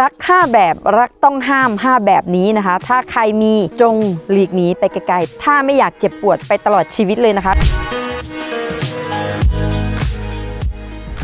รัก 5 แบบรักต้องห้าม 5 แบบนี้นะคะ ถ้าใครมีจงหลีกหนีไปไกลๆ ถ้าไม่อยากเจ็บปวดไปตลอดชีวิตเลยนะคะ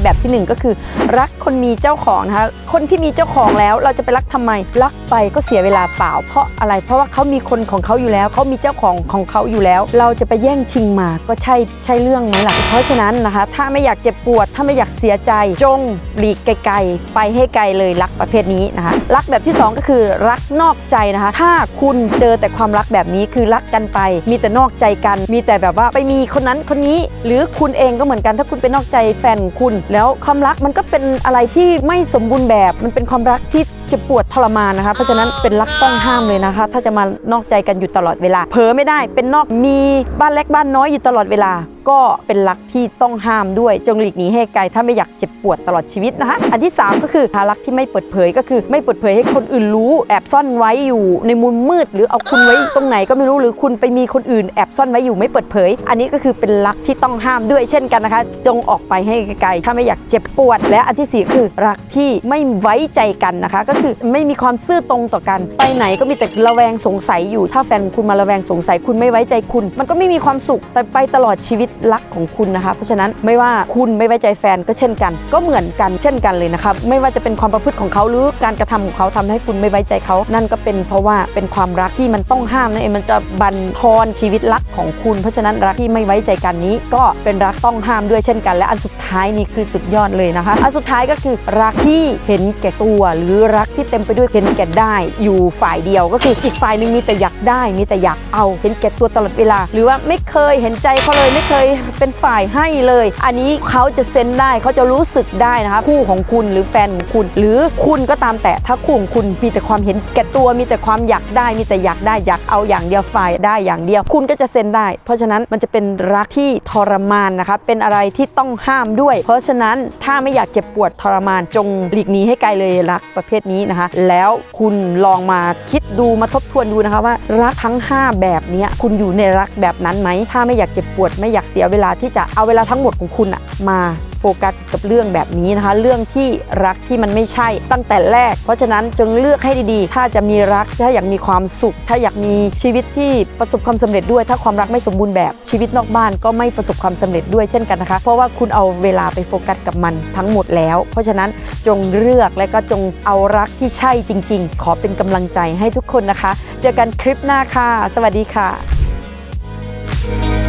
แบบที่หนึ่งก็คือ รักคนมีเจ้าของนะคะคนที่มีเจ้าของแล้วเราจะไปรักทำไม รักไปก็เสียเวลาเปล่า เพราะอะไรเพราะว่าเขามีคนของเขาอยู่แล้วเขามีเจ้าของของเขาอยู่แล้ว เราจะไปแย่งชิงมาก็ใช่ใช่เรื่องไหมล่ะเพราะฉะนั้นนะคะ ถ้าไม่อยากเจ็บปวด ถ้าไม่อยากเสียใจจงหลีกไกลๆไปให้ไกลเลยรักประเภทนี้นะคะ รักแบบที่สองก็คือรักนอกใจนะคะ ถ้าคุณเจอแต่ความรักแบบนี้คือรักกันไป มีแต่นอกใจกัน มีแต่แบบว่าไปมีคนนั้นคนนี้ หรือคุณเองก็เหมือนกัน ถ้าคุณไปนอกใจแฟนคุณแล้วความรักมันก็เป็นอะไรที่ไม่สมบูรณ์แบบ มันเป็นความรักที่เจะปวดทรมานนะคะ เพราะฉะนั้นเป็นรักต้องห้ามเลยนะคะ ถ้าจะมานอกใจกันอยู่ตลอดเวลา เผลอไม่ได้เป็นนอกมีบ้านเล็กบ้านน้อยอยู่ตลอดเวลาก็เป็นรักที่ต้องห้ามด้วยจงหลีกหนีให้ไกลถ้าไม่อยากเจ็บปวดตลอดชีวิตนะคะอันที่ 3 ก็คือหารักที่ไม่เปิดเผยก็คือ ไม่เปิดเผยให้คนอื่นรู้แอบซ่อนไว้อยู่ในมุมมืด หรือเอาคุณไว้ตรงไหนก็ไม่รู้หรือคุณไปมีคนอื่นแอบซ่อนไว้อยู่ไม่เปิดเผย อันนี้ก็คือเป็นรักที่ต้องห้ามด้วยเช่นกันนะคะ จงออกไปให้ไกลถ้าไม่อยากเจ็บปวด และอันที่สี่คือรักที่ไม่ไว้ใจกันนะคะ ก็คือไม่มีความซื่อตรงต่อกัน ไปไหนก็มีแต่ระแวงสงสัยอยู่ถ้าแฟนคุณมาระแวงสงสัยคุณไม่ไว้ใจคุณ มันก็ไม่มีความสุขแต่ไปตลอดชีวิตรักของคุณนะคะ เพราะฉะนั้นไม่ว่าคุณไม่ไว้ใจแฟนก็เช่นกัน ก็เหมือนกันเช่นกันเลยนะคะไม่ว่าจะเป็นความประพฤติของเขาหรือการกระทำของเขาทำให้คุณไม่ไว้ใจเขา นั่นก็เป็นเพราะว่าเป็นความรักที่มันต้องห้ามนั่นเองมันจะบั่นทอนชีวิตรักของคุณ เพราะฉะนั้นรักที่ไม่ไว้ใจกันนี้ ก็เป็นรักต้องห้ามด้วยเช่นกัน และอันสุดท้ายนี่คือสุดยอดเลยนะคะ อันสุดท้ายก็คือรักที่เห็นแก่ตัวหรือรักที่เต็มไปด้วยเห็นแก่ได้อยู่ฝ่ายเดียวก็คืออีกฝ่ายหนึ่งมีแต่อยากได้มีแต่อยากเอาเห็นแก่ตัวตลอดเวลา หรือว่าไม่เคยเห็นใจเขาเลยไม่เคยเป็นฝ่ายให้เลย อันนี้เขาจะเซนได้เขาจะรู้สึกได้นะคะคู่ของคุณหรือแฟนของคุณ หรือคุณก็ตามแต่ถ้าคู่ของคุณมีแต่ความเห็นแก่ตัวมีแต่ความอยากได้มีแต่อยากได้อยากเอาอย่างเดียวฝ่ายได้อย่างเดียว คุณก็จะเซนได้ เพราะฉะนั้นมันจะเป็นรักที่ทรมานนะคะเป็นอะไรที่ต้องห้ามด้วย เพราะฉะนั้นถ้าไม่อยากเจ็บปวดทรมานจงหลีกหนีให้ไกลเลยรักประเภทนี้นะคะ แล้วคุณลองมาคิดดูมาทบทวนดูนะคะว่ารักทั้ง 5 แบบนี้คุณอยู่ในรักแบบนั้นไหมถ้าไม่อยากเจ็บปวดไม่อยากเสียเวลาที่จะเอาเวลาทั้งหมดของคุณอะมาโฟกัสกับเรื่องแบบนี้นะคะ เรื่องที่รักที่มันไม่ใช่ตั้งแต่แรก เพราะฉะนั้นจงเลือกให้ดีๆ ถ้าจะมีรักถ้าอยากมีความสุข ถ้าอยากมีชีวิตที่ประสบความสำเร็จด้วย ถ้าความรักไม่สมบูรณ์แบบชีวิตนอกบ้านก็ไม่ประสบความสำเร็จด้วยเช่นกันนะคะ เพราะว่าคุณเอาเวลาไปโฟกัสกับมันทั้งหมดแล้ว เพราะฉะนั้นจงเลือกและก็จงเอารักที่ใช่จริง ๆ ขอเป็นกำลังใจให้ทุกคนนะคะ เจอกันคลิปหน้าค่ะ สวัสดีค่ะ